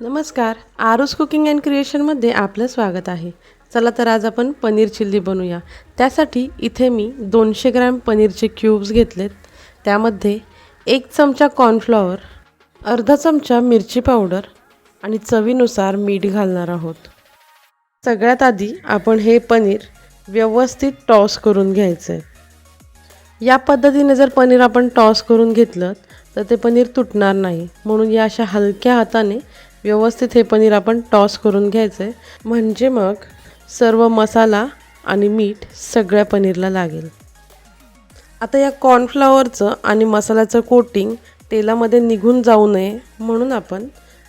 नमस्कार. आरूस cooking and क्रिएशनमध्ये आपलं स्वागत आहे. चला तर आज आपण पनीर चिल्ली बनवूया. त्यासाठी इथे मी दोनशे ग्रॅम पनीरचे क्यूब्स घेतलेत. त्यामध्ये एक चमचा कॉर्नफ्लॉवर अर्धा चमचा मिरची पावडर आणि चवीनुसार मीठ घालणार आहोत. सगळ्यात आधी आपण हे पनीर व्यवस्थित टॉस करून घ्यायचं आहे या पद्धतीने जर पनीर आपण टॉस करून घेतलं तर ते पनीर तुटणार नाही. म्हणून या अशा हलक्या हाताने व्यवस्थित हे पनीर आपण टॉस करून घ्यायचं आहे म्हणजे मग सर्व मसाला आणि मीठ सगळ्या पनीरला लागेल. आता या कॉर्नफ्लॉवरचं आणि मसाल्याचं कोटिंग तेलामध्ये निघून जाऊ नये म्हणून आपण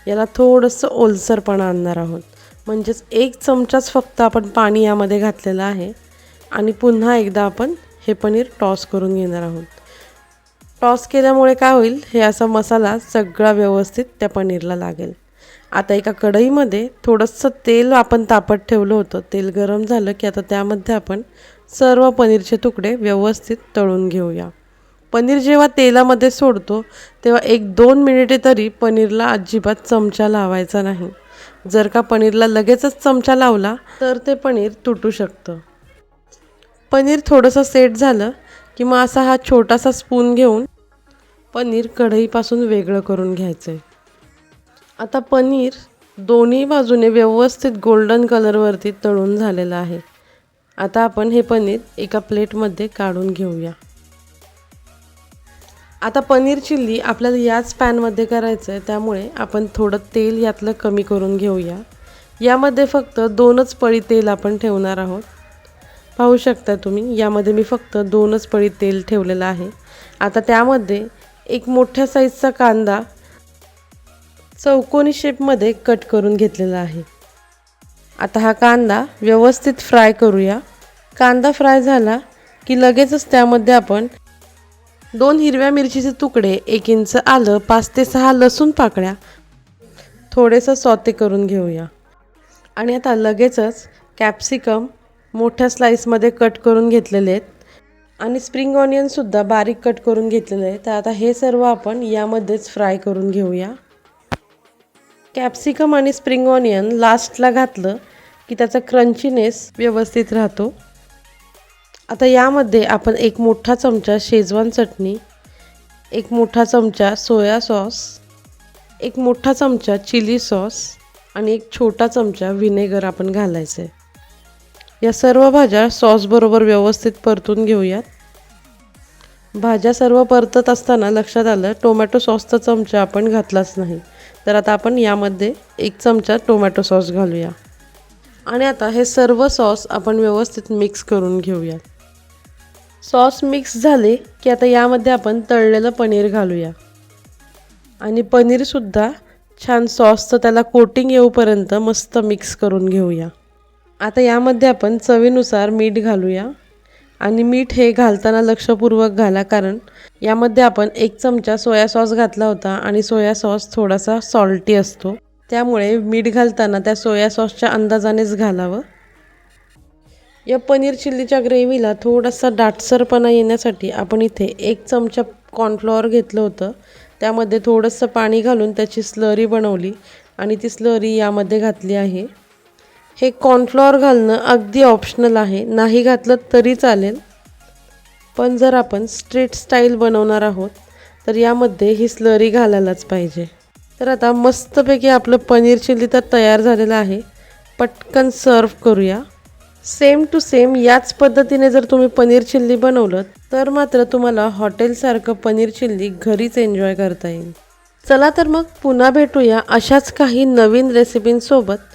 याला थोडंसं ओलसरपणा आणणार आहोत. म्हणजेच एक चमचाच फक्त आपण पाणी यामध्ये घातलेलं आहे आणि पुन्हा एकदा आपण हे पनीर टॉस करून घेणार आहोत. टॉस केल्यामुळे काय होईल? हे असा मसाला सगळा व्यवस्थित त्या पनीरला लागेल. आता एका कढईमध्ये थोडंसं तेल आपण तापत ठेवलं होतं. तेल गरम झालं की आता त्यामध्ये आपण सर्व पनीरचे तुकडे व्यवस्थित तळून घेऊया. पनीर जेव्हा तेलामध्ये सोडतो तेव्हा एक दोन मिनिटे तरी पनीरला अजिबात चमचा लावायचा नाही. जर का पनीरला लगेचच चमचा लावला तर ते पनीर तुटू शकतं. पनीर थोडंसं सेट झालं की मग असा हा छोटासा स्पून घेऊन पनीर कढईपासून वेगळं करून घ्यायचं आहे आता पनीर दोन्ही बाजूने व्यवस्थित गोल्डन कलरवरती तळून झालेलं आहे. आता आपण हे पनीर एका प्लेटमध्ये काढून घेऊया. आता पनीर चिल्ली आपल्याला याच पॅनमध्ये करायचं आहे त्यामुळे आपण थोडं तेल यातलं कमी करून घेऊया. यामध्ये फक्त दोनच पळी तेल आपण ठेवणार आहोत. पाहू शकता तुम्ही यामध्ये मी फक्त दोनच पळी तेल ठेवलेलं आहे. आता त्यामध्ये एक मोठ्या साईजचा कांदा चौकोनी शेपमध्ये कट करून घेतलेला आहे. आता हा कांदा व्यवस्थित फ्राय करूया. कांदा फ्राय झाला की लगेचच त्यामध्ये आपण दोन हिरव्या मिरचीचे तुकडे एक इंच आलं पाच ते सहा लसूण पाकळ्या थोडेसं सॉते करून घेऊया. आणि आता लगेचच कॅप्सिकम मोठ्या स्लाईसमध्ये कट करून घेतलेले आहेत. आणि स्प्रिंग ऑनियनसुद्धा बारीक कट करून घेतलेले आहे तर आता हे सर्व आपण यामध्येच फ्राय करून घेऊया. कॅप्सिकम आणि स्प्रिंग ऑनियन लास्टला घातलं की त्याचा क्रंचीनेस व्यवस्थित राहतो. आता यामध्ये आपण एक मोठा चमचा शेजवान चटणी एक मोठा चमचा सोया सॉस एक मोठा चमचा चिली सॉस आणि एक छोटा चमचा व्हिनेगर आपण घालायचं आहे या सर्व भाज्या सॉसबरोबर व्यवस्थित परतून घेऊयात. भाज्या सर्व परतत असताना लक्षात आलं टोमॅटो सॉसचा चमचा आपण घातलाच नाही. तर आता आपण यामध्ये एक चमचा टोमॅटो सॉस घालूया. आणि आता हे सर्व सॉस आपण व्यवस्थित मिक्स करून घेऊया. सॉस मिक्स झाले की आता यामध्ये आपण तळलेलं पनीर घालूया. आणि पनीरसुद्धा छान सॉसचं त्याला कोटिंग येऊपर्यंत मस्त मिक्स करून घेऊया. आता यामध्ये आपण चवीनुसार मीठ घालूया. आणि मीठ हे घालताना लक्षपूर्वक घाला कारण यामध्ये आपण एक चमचा सोया सॉस घातला होता आणि सोया सॉस थोडासा सॉल्टी असतो. त्यामुळे मीठ घालताना त्या सोया सॉसच्या अंदाजानेच घालावं. या पनीर चिल्लीच्या ग्रेव्हीला थोडासा दाटसरपणा येण्यासाठी आपण इथे एक चमचा कॉर्नफ्लॉवर घेतलं होतं. त्यामध्ये थोडंसं पाणी घालून त्याची स्लरी बनवली आणि ती स्लरी यामध्ये घातली आहे. हे कॉर्नफ्लॉवर घालणं अगदी ऑप्शनल आहे. नाही घातलं तरी चालेल. पण जर आपण स्ट्रीट स्टाईल बनवणार आहोत तर यामध्ये ही स्लरी घालायलाच पाहिजे. तर आता मस्तपैकी आपलं पनीर चिल्ली तर तयार झालेलं आहे. पटकन सर्व करूया. सेम टू सेम याच पद्धतीने जर तुम्ही पनीर चिल्ली बनवलं तर मात्र तुम्हाला हॉटेलसारखं पनीर चिल्ली घरीच एन्जॉय करता येईल. चला तर मग पुन्हा भेटूया अशाच काही नवीन रेसिपींसोबत